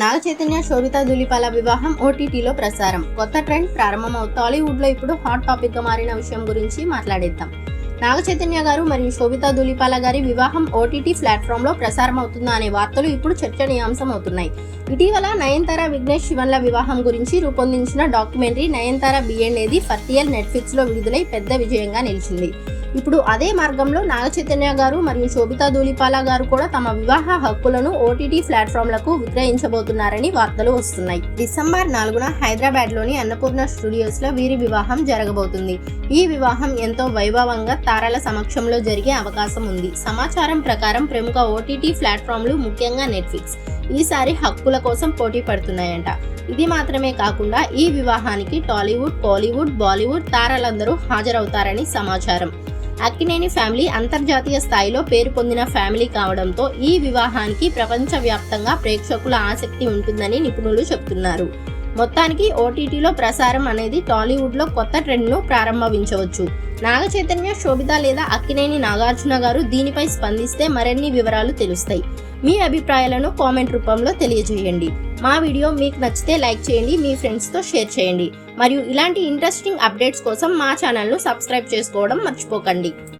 నాగ చైతన్య శోభిత దులిపాల వివాహం ఓటీటీలో ప్రసారం. కొత్త ట్రెండ్ ప్రారంభమవు టాలీవుడ్లో ఇప్పుడు హాట్ టాపిక్గా మారిన విషయం గురించి మాట్లాడేద్దాం. నాగ చైతన్య గారు మరియు శోభిత దులిపాల గారి వివాహం ఓటీటీ ప్లాట్ఫామ్లో ప్రసారం అవుతుందా అనే వార్తలు ఇప్పుడు చర్చనీయాంశం అవుతున్నాయి ఇటీవల నయనతార విఘ్నేష్ శివన్ల వివాహం గురించి రూపొందించిన డాక్యుమెంటరీ నయనతార బిఎండేది ఫర్టియల్ నెట్ఫ్లిక్స్లో విడుదలై పెద్ద విజయంగా నిలిచింది. ఇప్పుడు అదే మార్గంలో నాగచైతన్య గారు మరియు శోభితా ధూలిపాల గారు కూడా తమ వివాహ హక్కులను ఓటీటీ ప్లాట్ఫామ్లకు విక్రయించబోతున్నారని వార్తలు వస్తున్నాయి. డిసెంబర్ నాలుగున హైదరాబాద్లోని అన్నపూర్ణ స్టూడియోస్లో వీరి వివాహం జరగబోతుంది. ఈ వివాహం ఎంతో వైభవంగా తారల సమక్షంలో జరిగే అవకాశం ఉంది. సమాచారం ప్రకారం ప్రముఖ ఓటీటీ ప్లాట్ఫామ్లు ముఖ్యంగా నెట్ఫ్లిక్స్. ఈసారి హక్కుల కోసం పోటీ పడుతున్నాయంట. ఇది మాత్రమే కాకుండా ఈ వివాహానికి టాలీవుడ్ కోలీవుడ్ బాలీవుడ్ తారలందరూ హాజరవుతారని సమాచారం. అక్కినేని ఫ్యామిలీ అంతర్జాతీయ స్థాయిలో పేరు పొందిన ఫ్యామిలీ కావడంతో ఈ వివాహానికి ప్రపంచవ్యాప్తంగా ప్రేక్షకుల ఆసక్తి ఉంటుందని నిపుణులు చెబుతున్నారు మొత్తానికి ఓటీటీలో ప్రసారం అనేది టాలీవుడ్లో కొత్త ట్రెండ్ను ప్రారంభించవచ్చు. నాగ చైతన్య శోభిత లేదా అక్కినేని నాగార్జున గారు దీనిపై స్పందిస్తే మరిన్ని వివరాలు తెలుస్తాయి. మీ అభిప్రాయాలను కామెంట్ రూపంలో తెలియజేయండి. మా వీడియో మీకు నచ్చితే లైక్ చేయండి మీ ఫ్రెండ్స్తో షేర్ చేయండి. మరియు ఇలాంటి ఇంట్రెస్టింగ్ అప్డేట్స్ కోసం మా ఛానల్ను సబ్స్క్రైబ్ చేసుకోవడం మర్చిపోకండి.